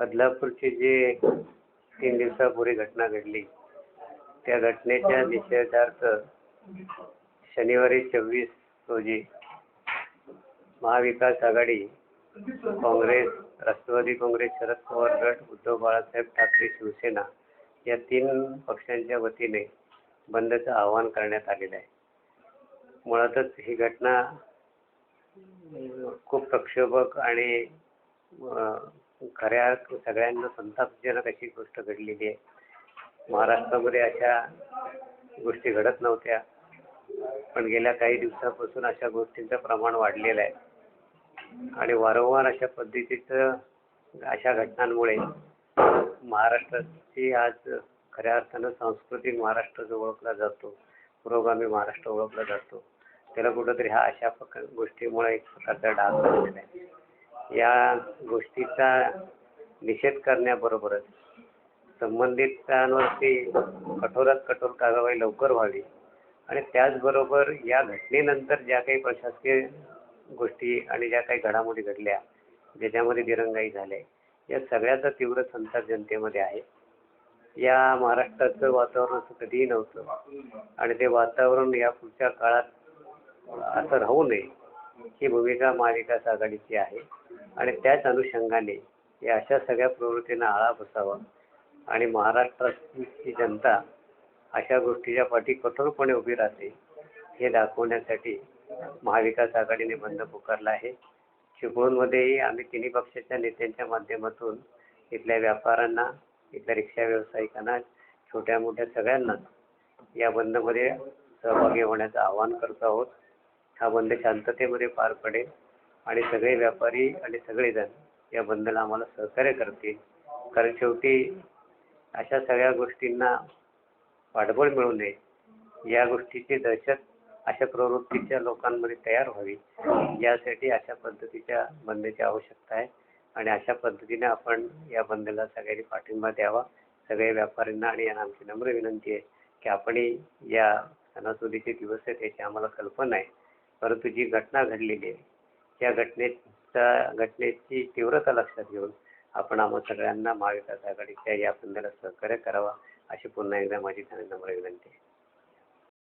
बदलापूरची जी तीन दिवसापूर्वी घटना घडली त्या घटनेच्या निषेधार्थ शनिवारी सव्वीस रोजी महाविकास आघाडी काँग्रेस राष्ट्रवादी काँग्रेस शरद पवार गट उद्धव बाळासाहेब ठाकरे शिवसेना या तीन पक्षांच्या वतीने बंदचं आवाहन करण्यात आलेलं आहे. मुळातच ही घटना खूप प्रक्षोभक आणि खऱ्या खऱ्या सगळ्यांना संतापजनक अशी गोष्ट घडलेली आहे. महाराष्ट्रामध्ये अशा गोष्टी घडत नव्हत्या. पण गेल्या काही दिवसापासून अशा गोष्टींचं प्रमाण वाढलेलं आहे. आणि वारंवार अशा पद्धतीचं अशा घटनांमुळे महाराष्ट्राची आज खऱ्या अर्थानं सांस्कृतिक महाराष्ट्र जो ओळखला जातो. पुरोगामी महाराष्ट्र ओळखला जातो. त्याला कुठंतरी हा अशा गोष्टीमुळे एक प्रकारचा डाग झालेला आहे. या गोष्टीचा निषेध करण्याबरोबरच संबंधितांवरती कठोरात कठोर कारवाई लवकर व्हावी आणि त्याचबरोबर या घटनेनंतर ज्या काही प्रशासकीय गोष्टी आणि ज्या काही घडामोडी घडल्या ज्याच्यामध्ये दिरंगाई झाल्या या सगळ्याचा तीव्र संताप जनतेमध्ये आहे. या महाराष्ट्राचं वातावरण असं कधीही नव्हतं आणि ते वातावरण या पुढच्या काळात असं राहू नये ही भूमिका महाविकास आघाडीची आहे. आणि त्याच अनुषंगाने या अशा सगळ्या प्रवृत्तींना आळा बसावा. आणि महाराष्ट्राची जनता अशा गोष्टीच्या पाठी कठोरपणे उभी राहते हे दाखवण्यासाठी महाविकास आघाडीने बंद पुकारला आहे. चिपळूणमध्येही आम्ही तिन्ही पक्षाच्या नेत्यांच्या माध्यमातून इथल्या व्यापाऱ्यांना इथल्या रिक्षा व्यावसायिकांना छोट्या मोठ्या सगळ्यांनाच या बंदमध्ये सहभागी होण्याचं आवाहन करतो आहोत. हा बंद शांततेमध्ये पार पडेल. आणि सगळे व्यापारी आणि सगळेजण या बंदला आम्हाला सहकार्य करतील. कारण शेवटी अशा सगळ्या गोष्टींना पाठबळ मिळू नये. या गोष्टीची दहशत अशा प्रवृत्तीच्या लोकांमध्ये तयार व्हावी. यासाठी अशा पद्धतीच्या बंदची आवश्यकता आहे. आणि अशा पद्धतीने आपण या बंदला सगळ्यांनी पाठिंबा द्यावा. सगळे व्यापाऱ्यांना आणि यांना आमची नम्र विनंती आहे की आपण या सणासुदीचे दिवस आहेत याची आम्हाला कल्पना आहे. परंतु जी घटना घडलेली आहे त्या घटनेचा घटनेची तीव्रता लक्षात घेऊन आपण आम्हा सगळ्यांना महाविकास आघाडीच्या या बंदला सहकार्य करावा अशी पुन्हा एकदा माझी त्यांना नम्र विनंती आहे.